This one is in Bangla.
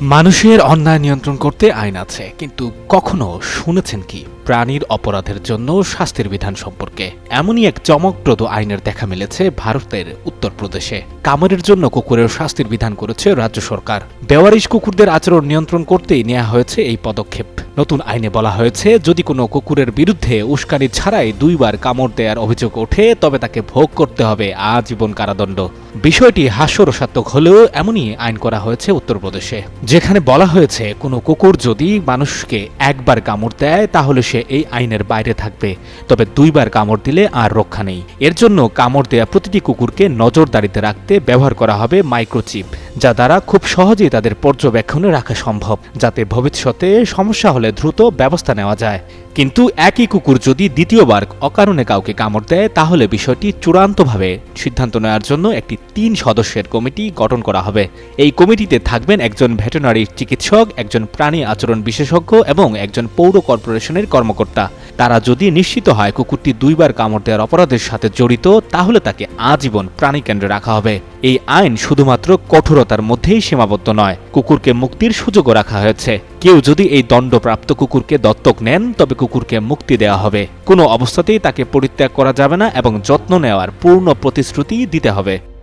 মানুষের অন্যায় নিয়ন্ত্রণ করতে আইন আছে, কিন্তু কখনো শুনেছেন কি প্রাণীর অপরাধের জন্য শাস্তির বিধান সম্পর্কে? এমনই এক চমকপ্রদ আইনের দেখা মিলেছে ভারতের উত্তরপ্রদেশে। কামড়ের জন্য কুকুরের শাস্তির বিধান করেছে রাজ্য সরকার। বেওয়ারিশ কুকুরদের আচরণ নিয়ন্ত্রণ করতেই নেওয়া হয়েছে এই পদক্ষেপ। নতুন আইনে বলা হয়েছে, যদি কোনো কুকুরের বিরুদ্ধে উস্কানি ছাড়াই দুইবার কামড় দেওয়ার অভিযোগ ওঠে, তবে তাকে ভোগ করতে হবে আজীবন কারাদণ্ড। বিষয়টি হাস্যরসাত্মক হলেও এমনই আইন করা হয়েছে উত্তরপ্রদেশে, যেখানে বলা হয়েছে, কোনো কুকুর যদি মানুষকে একবার কামড় দেয়, তাহলে সে এই আইনের বাইরে থাকবে, তবে দুইবার কামড় দিলে আর রক্ষা নেই। এর জন্য কামড় দেয়া প্রতিটি কুকুরকে নজরদারিতে রাখতে ব্যবহার করা হবে মাইক্রোচিপ। যা দ্বারা খুব সহজেই তাদের পর্যবেক্ষণে রাখা সম্ভব, যাতে ভবিষ্যতে সমস্যা হলে দ্রুত ব্যবস্থা নেওয়া যায়। কিন্তু একই কুকুর যদি দ্বিতীয়বার অকারণে কাউকে কামড় দেয়, তাহলে বিষয়টি চূড়ান্তভাবে সিদ্ধান্ত নেওয়ার জন্য একটি তিন সদস্যের কমিটি গঠন করা হবে। এই কমিটিতে থাকবেন একজন ভেটেনারি চিকিৎসক, একজন প্রাণী আচরণ বিশেষজ্ঞ এবং একজন পৌর কর্পোরেশনের কর্মকর্তা। তারা যদি নিশ্চিত হয় কুকুরটি দুইবার কামড় দেওয়ার অপরাধের সাথে জড়িত, তাহলে তাকে আজীবন প্রাণী কেন্দ্রে রাখা হবে। এই আইন শুধুমাত্র কঠোরতার মধ্যেই সীমাবদ্ধ নয়, কুকুরকে মুক্তির সুযোগও রাখা হয়েছে। কেউ যদি এই দণ্ডপ্রাপ্ত কুকুরকে দত্তক নেন, তবে কুকুরকে মুক্তি দেওয়া হবে। কোনো অবস্থাতেই তাকে পরিত্যাগ করা যাবে না এবং যত্ন নেওয়ার পূর্ণ প্রতিশ্রুতি দিতে হবে।